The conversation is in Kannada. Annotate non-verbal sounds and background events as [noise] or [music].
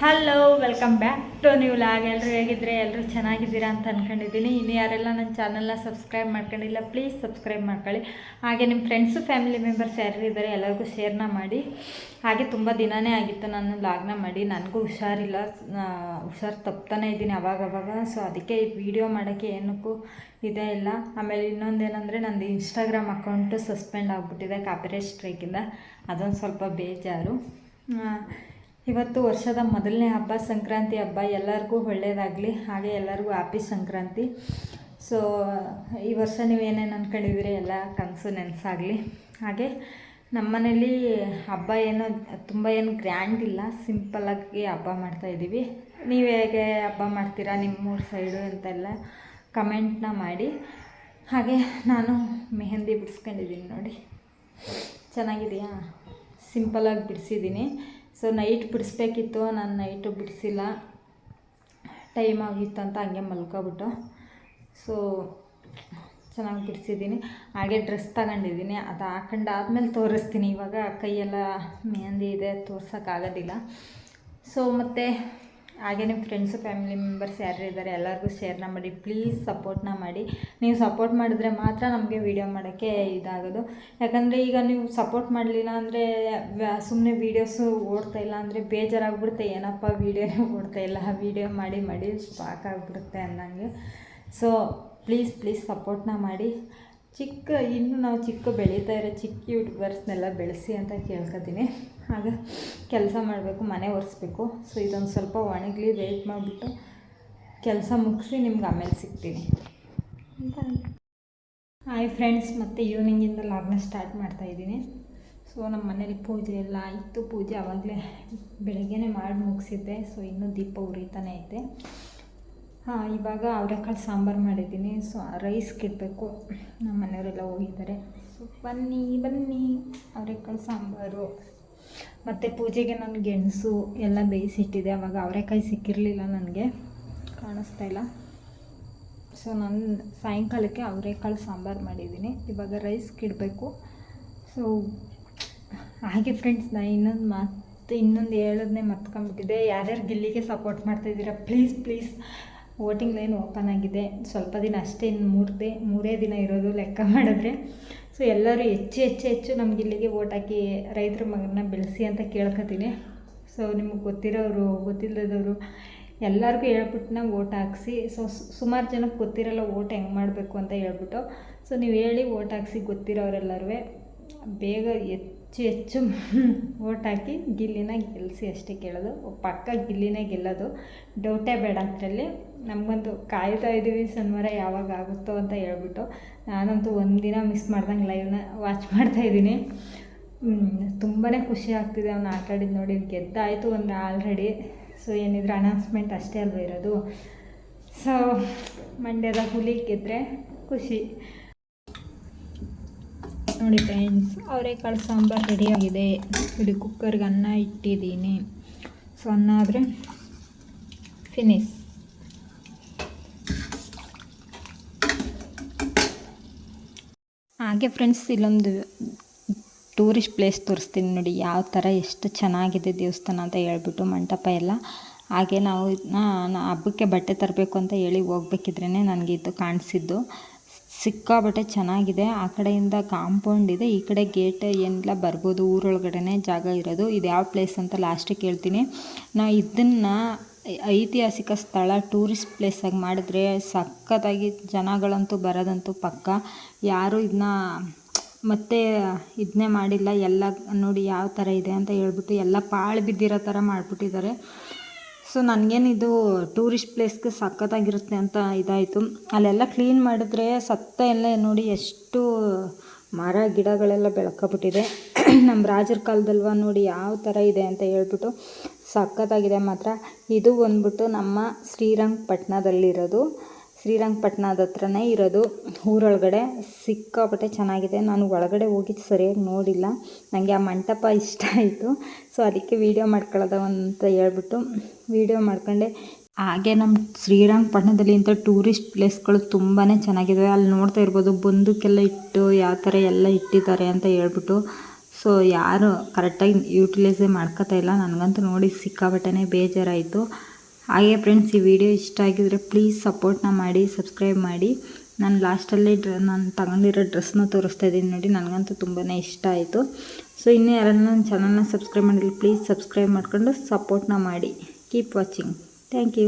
Hello welcome back to new log ಎಲ್ಲರೂ ಹೇಗಿದ್ರೆ? ಎಲ್ಲರೂ ಚೆನ್ನಾಗಿದ್ದೀರಾ ಅಂತ ಅಂದ್ಕೊಂಡಿದ್ದೀನಿ ಇನ್ನು ಯಾರೆಲ್ಲ ನನ್ನ ಚಾನಲ್ನ ಸಬ್ಸ್ಕ್ರೈಬ್ ಮಾಡ್ಕೊಂಡಿಲ್ಲ ಪ್ಲೀಸ್ ಸಬ್ಸ್ಕ್ರೈಬ್ ಮಾಡ್ಕೊಳ್ಳಿ. ಹಾಗೆ ನಿಮ್ಮ ಫ್ರೆಂಡ್ಸು ಫ್ಯಾಮಿಲಿ ಮೆಂಬರ್ಸ್ ಯಾರು ಇದ್ದಾರೆ, ಎಲ್ಲರಿಗೂ ಶೇರ್ನ ಮಾಡಿ. ಹಾಗೆ ತುಂಬ ದಿನವೇ ಆಗಿತ್ತು ನಾನು ಲಾಗ್ನ ಮಾಡಿ. ನನಗೂ ಹುಷಾರಿಲ್ಲ. ಹುಷಾರು ತಪ್ತಾನೆ ಇದ್ದೀನಿ ಅವಾಗವಾಗ. ಅವಾಗ ಸೊ ಅದಕ್ಕೆ ಈ ವಿಡಿಯೋ ಮಾಡೋಕ್ಕೆ ಏನಕ್ಕೂ ಇದೇ ಇಲ್ಲ. ಆಮೇಲೆ ಇನ್ನೊಂದೇನೆಂದರೆ, ನಂದು ಇನ್ಸ್ಟಾಗ್ರಾಮ್ ಅಕೌಂಟು ಸಸ್ಪೆಂಡ್ ಆಗಿಬಿಟ್ಟಿದೆ ಕಾಪಿರೇಟ್ ಸ್ಟ್ರೈಕಿಂದ ಅದೊಂದು ಸ್ವಲ್ಪ ಬೇಜಾರು. ಇವತ್ತು ವರ್ಷದ ಮೊದಲನೇ ಹಬ್ಬ ಸಂಕ್ರಾಂತಿ ಹಬ್ಬ, ಎಲ್ಲರಿಗೂ ಒಳ್ಳೆಯದಾಗಲಿ ಹಾಗೆ ಎಲ್ಲರಿಗೂ ಹ್ಯಾಪಿ ಸಂಕ್ರಾಂತಿ. ಸೊ ಈ ವರ್ಷ ನೀವು ಅಂದ್ಕೊಂಡಿದ್ದೀರಿ ಎಲ್ಲ ಕನಸು ನೆನಸಾಗಲಿ. ಹಾಗೆ ನಮ್ಮನೇಲಿ ಹಬ್ಬ ಏನು, ತುಂಬ ಏನು ಗ್ರ್ಯಾಂಡ್ ಇಲ್ಲ ಸಿಂಪಲ್ಲಾಗಿ ಹಬ್ಬ ಮಾಡ್ತಾಯಿದ್ದೀವಿ ನೀವು ಹೇಗೆ ಹಬ್ಬ ಮಾಡ್ತೀರಾ? ನಿಮ್ಮ ನಿಮ್ಮೂರ ಸೈಡು ಅಂತೆಲ್ಲ ಕಮೆಂಟ್ನ ಮಾಡಿ. ಹಾಗೆ ನಾನು ಮೆಹಂದಿ ಬಿಡಿಸ್ಕೊಂಡಿದ್ದೀನಿ ನೋಡಿ. ಚೆನ್ನಾಗಿದೆಯಾ? ಸಿಂಪಲಾಗಿ ಬಿಡಿಸಿದ್ದೀನಿ. ಸೊ ನೈಟ್ ಬಿಡಿಸ್ಬೇಕಿತ್ತು, ನಾನು ನೈಟು ಬಿಡಿಸಿಲ್ಲ. ಟೈಮ್ ಆಗಿತ್ತು ಅಂತ ಹಂಗೆ ಮಲ್ಕೊಬಿಟ್ಟು. ಸೊ ಚೆನ್ನಾಗಿ ಬಿಡಿಸಿದ್ದೀನಿ. ಹಾಗೆ ಡ್ರೆಸ್ ತಗೊಂಡಿದ್ದೀನಿ. ಅದು ಹಾಕೊಂಡಾದ್ಮೇಲೆ ತೋರಿಸ್ತೀನಿ. ಇವಾಗ ಕೈಯೆಲ್ಲ ಮೆಹಂದಿ ಇದೆ ತೋರ್ಸೋಕ್ಕಾಗೋದಿಲ್ಲ ಸೊ ಮತ್ತು ಹಾಗೆ ನಿಮ್ಮ ಫ್ರೆಂಡ್ಸು ಫ್ಯಾಮಿಲಿ ಮೆಂಬರ್ಸ್ ಯಾರು ಇದ್ದಾರೆ ಎಲ್ಲರಿಗೂ ಶೇರ್ನ ಮಾಡಿ ಪ್ಲೀಸ್ ಸಪೋರ್ಟ್ನ ಮಾಡಿ. ನೀವು ಸಪೋರ್ಟ್ ಮಾಡಿದ್ರೆ ಮಾತ್ರ ನಮಗೆ ವೀಡಿಯೋ ಮಾಡೋಕ್ಕೆ ಇದಾಗೋದು. ಯಾಕಂದರೆ ಈಗ ನೀವು ಸಪೋರ್ಟ್ ಮಾಡಲಿಲ್ಲ ಅಂದರೆ ಸುಮ್ಮನೆ ವೀಡಿಯೋಸು ಓಡ್ತಾ ಇಲ್ಲ ಅಂದರೆ ಬೇಜಾರಾಗ್ಬಿಡುತ್ತೆ. ಏನಪ್ಪ ವೀಡಿಯೋನೇ ಓಡ್ತಾ ಇಲ್ಲ ವೀಡಿಯೋ ಮಾಡಿ ಮಾಡಿ ಸಾಕಾಗ್ಬಿಡುತ್ತೆ ಅನ್ನಂಗೆ. ಸೊ ಪ್ಲೀಸ್ ಪ್ಲೀಸ್ ಸಪೋರ್ಟ್ನ ಮಾಡಿ. ಚಿಕ್ಕ, ಇನ್ನು ನಾವು ಚಿಕ್ಕ ಬೆಳೀತಾ ಇರೋ ಚಿಕ್ಕ ಯೂಟ್ಯೂಬರ್ಸ್ನೆಲ್ಲ ಬೆಳೆಸಿ ಅಂತ ಕೇಳ್ಕೊತೀನಿ. ಆಗ ಕೆಲಸ ಮಾಡಬೇಕು, ಮನೆ ಒರೆಸ್ಬೇಕು. ಸೊ ಇದೊಂದು ಸ್ವಲ್ಪ ಒಣಗಲಿ ವೇಟ್ ಮಾಡಿಬಿಟ್ಟು ಕೆಲಸ ಮುಗಿಸಿ ನಿಮ್ಗೆ ಆಮೇಲೆ ಸಿಗ್ತೀನಿ. ಹಾಯ್ ಫ್ರೆಂಡ್ಸ್ ಮತ್ತು ಈವ್ನಿಂಗಿಂದ ಲಾಗ್ನ ಸ್ಟಾರ್ಟ್ ಮಾಡ್ತಾಯಿದ್ದೀನಿ ಸೊ ನಮ್ಮ ಮನೇಲಿ ಪೂಜೆ ಎಲ್ಲ ಆಯಿತು. ಪೂಜೆ ಆವಾಗಲೇ ಬೆಳಗ್ಗೆನೇ ಮಾಡಿ ಮುಗಿಸಿದ್ದೆ. ಸೊ ಇನ್ನೂ ದೀಪ ಉರಿತಾನೆ ಐತೆ ಹಾಂ, ಇವಾಗ ಅವರೆಕಾಳು ಸಾಂಬಾರು ಮಾಡಿದ್ದೀನಿ. ಸೊ ರೈಸ್ ಇಡಬೇಕು ನಮ್ಮ ಮನೆಯವರೆಲ್ಲ ಹೋಗಿದ್ದಾರೆ. ಸೊ ಬನ್ನಿ ಬನ್ನಿ. ಅವರೆಕಾಳು ಸಾಂಬಾರು. ಮತ್ತು ಪೂಜೆಗೆ ನಾನು ಗೆಣಸು ಎಲ್ಲ ಬೇಯಿಸಿಟ್ಟಿದ್ದೆ ಅವಾಗ ಅವರೆಕಾಯಿ ಸಿಕ್ಕಿರಲಿಲ್ಲ ನನಗೆ. ಕಾಣಿಸ್ತಾ ಇಲ್ಲ. ಸೊ ನಾನು ಸಾಯಂಕಾಲಕ್ಕೆ ಅವರೆಕಾಳು ಸಾಂಬಾರು ಮಾಡಿದ್ದೀನಿ. ಇವಾಗ ರೈಸ್ ಇಡಬೇಕು ಸೊ ಹಾಗೆ ಫ್ರೆಂಡ್ಸ್ ನಾನು ಇನ್ನೊಂದು ಮತ್ತೆ ಇನ್ನೊಂದು ಹೇಳೋದನ್ನೇ ಮತ್ಕೊಂಬಿಟ್ಟಿದೆ ಯಾರ್ಯಾರು ಗಿಲ್ಲಿಗೆ support ಮಾಡ್ತಾಯಿದ್ದೀರಾ please please voting line open ಆಗಿದೆ. ಸ್ವಲ್ಪ ದಿನ ಅಷ್ಟೇ ಇನ್ನು ಮೂರದೇ, ಮೂರೇ ದಿನ ಇರೋದು ಲೆಕ್ಕ ಮಾಡಿದ್ರೆ. ಸೊ ಎಲ್ಲರೂ ಹೆಚ್ಚು ಹೆಚ್ಚು ಹೆಚ್ಚು ನಮ್ಗೆ ಇಲ್ಲಿಗೆ ಓಟ್ ಹಾಕಿ ರೈತರ ಮಗನ ಬೆಳೆಸಿ ಅಂತ ಕೇಳ್ಕೊತೀನಿ. ಸೊ ನಿಮಗೆ ಗೊತ್ತಿರೋರು, ಗೊತ್ತಿಲ್ಲದವರು ಎಲ್ಲರಿಗೂ ಹೇಳ್ಬಿಟ್ಟು ನಾವು ಓಟ್ ಹಾಕ್ಸಿ ಸೊ, ಸುಮಾರು ಜನಕ್ಕೆ ಗೊತ್ತಿರಲ್ಲ ಓಟ್ ಹೆಂಗೆ ಮಾಡಬೇಕು ಅಂತ ಹೇಳ್ಬಿಟ್ಟು. ಸೊ ನೀವು ಹೇಳಿ ಓಟ್ ಹಾಕ್ಸಿ ಗೊತ್ತಿರೋರೆಲ್ಲರೂ ಬೇಗ ಹೆಚ್ಚು ಹೆಚ್ಚು ಓಟ್ ಹಾಕಿ ಗಿಲ್ಲಿನ ಗೆಲ್ಲಿಸಿ ಅಷ್ಟೇ ಕೇಳೋದು. ಪಕ್ಕ ಗಿಲ್ಲಿನೇ ಗೆಲ್ಲೋದು. ಡೌಟೇ ಬೇಡ ಅದರಲ್ಲಿ. ನಮಗಂತೂ ಕಾಯ್ತಾ ಇದ್ದೀವಿ ಸೋಮವಾರ ಯಾವಾಗ ಆಗುತ್ತೋ ಅಂತ ಹೇಳ್ಬಿಟ್ಟು. ನಾನಂತೂ ಒಂದಿನ ಮಿಸ್ ಮಾಡ್ದಂಗೆ ಲೈವ್ನ ವಾಚ್ ಮಾಡ್ತಾಯಿದ್ದೀನಿ ತುಂಬಾ ಖುಷಿ ಆಗ್ತಿದೆ ಅವ್ನು ಆಟ ಆಡಿದ್ದು ನೋಡಿ. ಗೆದ್ದಾಯಿತು ಒಂದು ಆಲ್ರೆಡಿ ಸೊ ಏನಿದ್ರೆ ಅನೌನ್ಸ್ಮೆಂಟ್ ಅಷ್ಟೇ ಅಲ್ವ ಇರೋದು. ಸೊ ಮಂಡ್ಯದ ಹುಲಿ ಗೆದ್ದರೆ ಖುಷಿ. ನೋಡಿ ಫ್ರೆಂಡ್ಸ್ ಅವರೆಕಾಳು ಸಾಂಬಾರು ರೆಡಿಯಾಗಿದೆ ಇಲ್ಲಿ ಕುಕ್ಕರ್ಗೆ ಅನ್ನ ಇಟ್ಟಿದ್ದೀನಿ. ಸೊ ಅನ್ನ ಆದರೆ ಫಿನಿಶ್ ಹಾಗೆ ಫ್ರೆಂಡ್ಸ್ ಇಲ್ಲೊಂದು ಟೂರಿಸ್ಟ್ ಪ್ಲೇಸ್ ತೋರಿಸ್ತೀನಿ ನೋಡಿ, ಯಾವ ಥರ ಎಷ್ಟು ಚೆನ್ನಾಗಿದೆ ದೇವಸ್ಥಾನ ಅಂತ ಹೇಳ್ಬಿಟ್ಟು ಮಂಟಪ ಎಲ್ಲ. ಹಾಗೆ ನಾವು ಇದನ್ನ ಹಬ್ಬಕ್ಕೆ ಬಟ್ಟೆ ತರಬೇಕು ಅಂತ ಹೇಳಿ ಹೋಗ್ಬೇಕಿದ್ರೇ ನನಗೆ ಇದು ಕಾಣಿಸಿದ್ದು. ಸಿಕ್ಕಾಬಟ್ಟೆ ಚೆನ್ನಾಗಿದೆ. ಆ ಕಡೆಯಿಂದ ಕಾಂಪೌಂಡ್ ಇದೆ. ಈ ಕಡೆ ಗೇಟ್ ಏನಿಲ್ಲ, ಬರ್ಬೋದು. ಊರೊಳಗಡೆ ಜಾಗ ಇರೋದು. ಇದು ಯಾವ ಪ್ಲೇಸ್ ಅಂತ ಲಾಸ್ಟಿಗೆ ಕೇಳ್ತೀನಿ. ನಾ ಇದನ್ನು ಐತಿಹಾಸಿಕ ಸ್ಥಳ ಟೂರಿಸ್ಟ್ ಪ್ಲೇಸಾಗಿ ಮಾಡಿದ್ರೆ ಸಖತ್ತಾಗಿ ಜನಗಳಂತೂ ಬರೋದಂತೂ ಪಕ್ಕ. ಯಾರು ಇದನ್ನ ಮತ್ತೆ ಇದನ್ನೇ ಮಾಡಿಲ್ಲ. ಎಲ್ಲ ನೋಡಿ ಯಾವ ಥರ ಇದೆ ಅಂತ ಹೇಳ್ಬಿಟ್ಟು ಎಲ್ಲ ಪಾಳು ಬಿದ್ದಿರೋ ಥರ ಮಾಡಿಬಿಟ್ಟಿದ್ದಾರೆ. ಸೊ ನನಗೇನಿದು ಟೂರಿಸ್ಟ್ ಪ್ಲೇಸ್ಗೆ ಸಖತ್ತಾಗಿರುತ್ತೆ ಅಂತ ಇದಾಯಿತು. ಅಲ್ಲೆಲ್ಲ ಕ್ಲೀನ್ ಮಾಡಿದ್ರೆ ಸತ್ತ ಎಲ್ಲ ನೋಡಿ ಎಷ್ಟು ಮರ ಗಿಡಗಳೆಲ್ಲ ಬೆಳ್ಕೊಬಿಟ್ಟಿದೆ. [clears throat] ನಮ್ಮ ರಾಜರ ಕಾಲದಲ್ವ ನೋಡಿ ಯಾವ ಥರ ಇದೆ ಅಂತ ಹೇಳ್ಬಿಟ್ಟು ಸಖತ್ತಾಗಿದೆ ಮಾತ್ರ. ಇದು ಬಂದ್ಬಿಟ್ಟು ನಮ್ಮ ಶ್ರೀರಂಗಪಟ್ಟಣದಲ್ಲಿರೋದು ಶ್ರೀರಂಗಪಟ್ಟಣದ ಹತ್ರನೇ ಇರೋದು. ಊರೊಳಗಡೆ ಸಿಕ್ಕಾಪಟ್ಟೆ ಚೆನ್ನಾಗಿದೆ. ನಾನು ಒಳಗಡೆ ಹೋಗಿ ಸರಿಯಾಗಿ ನೋಡಿಲ್ಲ. ನನಗೆ ಆ ಮಂಟಪ ಇಷ್ಟ ಆಯಿತು. ಸೊ ಅದಕ್ಕೆ ವೀಡಿಯೋ ಮಾಡ್ಕೊಳ್ಳೋದ ಅಂತ ಹೇಳ್ಬಿಟ್ಟು ವೀಡಿಯೋ ಮಾಡ್ಕೊಂಡೆ. ಹಾಗೆ ನಮ್ಮ ಶ್ರೀರಂಗಪಟ್ಟಣದಲ್ಲಿ ಇಂಥ ಟೂರಿಸ್ಟ್ ಪ್ಲೇಸ್ಗಳು ತುಂಬಾ ಚೆನ್ನಾಗಿದ್ದಾವೆ ಅಲ್ಲಿ ನೋಡ್ತಾ ಇರ್ಬೋದು, ಬಂದೂಕೆಲ್ಲ ಇಟ್ಟು ಯಾವ ಥರ ಎಲ್ಲ ಇಟ್ಟಿದ್ದಾರೆ ಅಂತ ಹೇಳ್ಬಿಟ್ಟು. ಸೊ ಯಾರು ಕರೆಕ್ಟಾಗಿ ಯೂಟಿಲೈಸೇ ಮಾಡ್ಕೋತಾ ಇಲ್ಲ. ನನಗಂತೂ ನೋಡಿ ಸಿಕ್ಕಾಬಟ್ಟೆ ಬೇಜಾರಾಯಿತು. ಹಾಗೆ ಫ್ರೆಂಡ್ಸ್ ಈ ವಿಡಿಯೋ ಇಷ್ಟ ಆಗಿದ್ರೆ ಪ್ಲೀಸ್ ಸಪೋರ್ಟ್ನ ಮಾಡಿ ಸಬ್ಸ್ಕ್ರೈಬ್ ಮಾಡಿ. ನಾನು ಲಾಸ್ಟಲ್ಲಿ ಡ್ರ, ನಾನು ತಗೊಂಡಿರೋ ಡ್ರೆಸ್ನ ತೋರಿಸ್ತಾ ಇದ್ದೀನಿ ನೋಡಿ, ನನಗಂತೂ ತುಂಬಾ ಇಷ್ಟ ಆಯಿತು. ಸೊ ಇನ್ನೂ ಯಾರನ್ನ ನನ್ನ ಚಾನಲ್ನ ಸಬ್ಸ್ಕ್ರೈಬ್ ಮಾಡಿಲ್ಲ ಪ್ಲೀಸ್ ಸಬ್ಸ್ಕ್ರೈಬ್ ಮಾಡಿಕೊಂಡು ಸಪೋರ್ಟ್ನ ಮಾಡಿ. Keep watching. Thank you.